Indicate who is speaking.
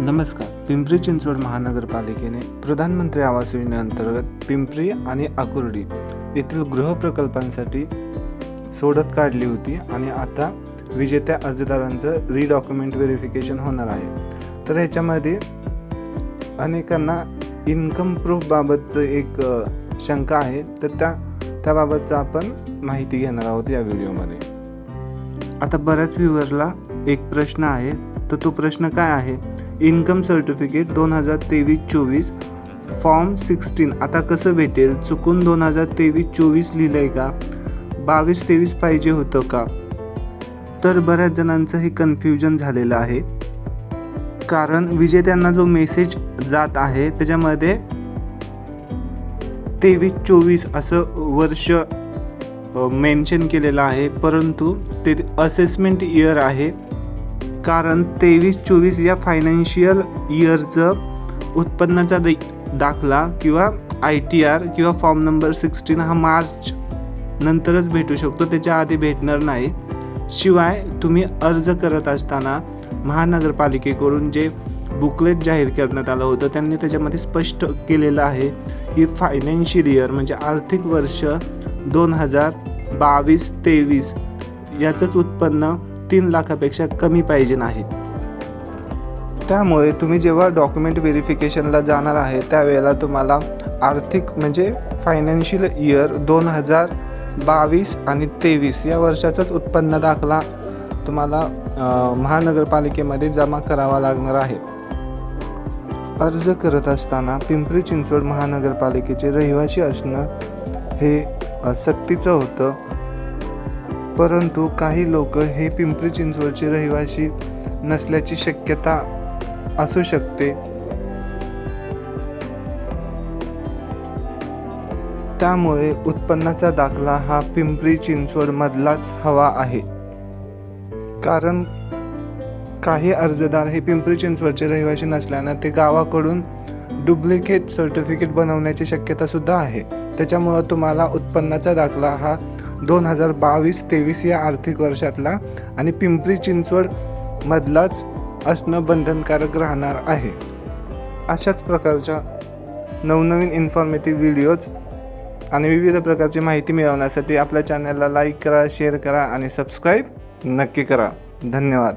Speaker 1: नमस्कार. पिंपरी चिंचवड महानगरपालिकेने प्रधानमंत्री आवास योजनेअंतर्गत पिंपरी आणि आकुर्डी येथील गृहप्रकल्पांसाठी सोडत काढली होती आणि आता विजेत्या अर्जदारांचं रीडॉक्युमेंट व्हेरिफिकेशन होणार आहे. तर ह्याच्यामध्ये अनेकांना इन्कम प्रूफबाबतचं एक शंका आहे. तर त्या त्याबाबतचं आपण माहिती घेणार आहोत या व्हिडिओमध्ये. आता बऱ्याच व्ह्युअरला एक प्रश्न आहे. तर तो प्रश्न काय आहे? इन्कम सर्टिफिकेट दोन हजार तेवीस चोवीस फॉर्म सिक्स्टीन. आता कसं भेटेल? चुकून दोन हजार तेवीस चोवीस लिहिलं आहे का? बावीस तेवीस पाहिजे होतं का? तर बऱ्याच जणांचं हे कन्फ्युजन झालेलं आहे. कारण विजेत्यांना जो मेसेज जात आहे त्याच्यामध्ये तेवीस चोवीस असं वर्ष मेन्शन केलेलं आहे. परंतु ते असेसमेंट इयर आहे. कारण तेवीस चोवीस या फायनान्शियल इयरचं उत्पन्नाचा दै दाखला किंवा आय टी आर किंवा फॉर्म नंबर सिक्स्टीन हा मार्च नंतरच भेटू शकतो. त्याच्या आधी भेटणार नाही. शिवाय तुम्ही अर्ज करत असताना महानगरपालिकेकडून जे बुकलेट जाहीर करण्यात आलं होतं त्यांनी त्याच्यामध्ये स्पष्ट केलेलं आहे की फायनान्शियल इयर म्हणजे आर्थिक वर्ष दोन हजार बावीस तेवीस याचंच उत्पन्न तीन लाखापेक्षा कमी पाहिजे नाही. त्यामुळे तुम्ही जेव्हा डॉक्युमेंट व्हेरिफिकेशनला जाणार आहे त्यावेळेला तुम्हाला आर्थिक म्हणजे फायनान्शियल इयर दोन हजार बावीस आणि तेवीस या वर्षाचाच उत्पन्न दाखला तुम्हाला महानगरपालिकेमध्ये जमा करावा लागणार आहे. अर्ज करत असताना पिंपरी चिंचवड महानगरपालिकेचे रहिवासी असणं हे सक्तीचं होतं. परंतु काही लोक हे पिंपरी चिंचवडचे रहिवासी नसल्याची शक्यता असू शकते. त्यामुळे उत्पन्नाचा दाखला हा पिंपरी चिंचवड मधलाच हवा आहे. कारण काही अर्जदार हे पिंपरी चिंचवडचे रहिवासी नसल्यानं ते गावाकडून डुप्लिकेट सर्टिफिकेट बनवण्याची शक्यता सुद्धा आहे. त्याच्यामुळं तुम्हाला उत्पन्नाचा दाखला हा दोन हजार बावीस तेवीस या आर्थिक वर्षातला आणि पिंपरी चिंचवड मधलाच असणं बंधनकारक राहणार आहे. अशाच प्रकारच्या नवनवीन इन्फॉर्मेटिव्ह व्हिडिओज आणि विविध प्रकारची माहिती मिळवण्यासाठी आपल्या चॅनलला लाईक करा शेअर करा आणि सबस्क्राईब नक्की करा. धन्यवाद.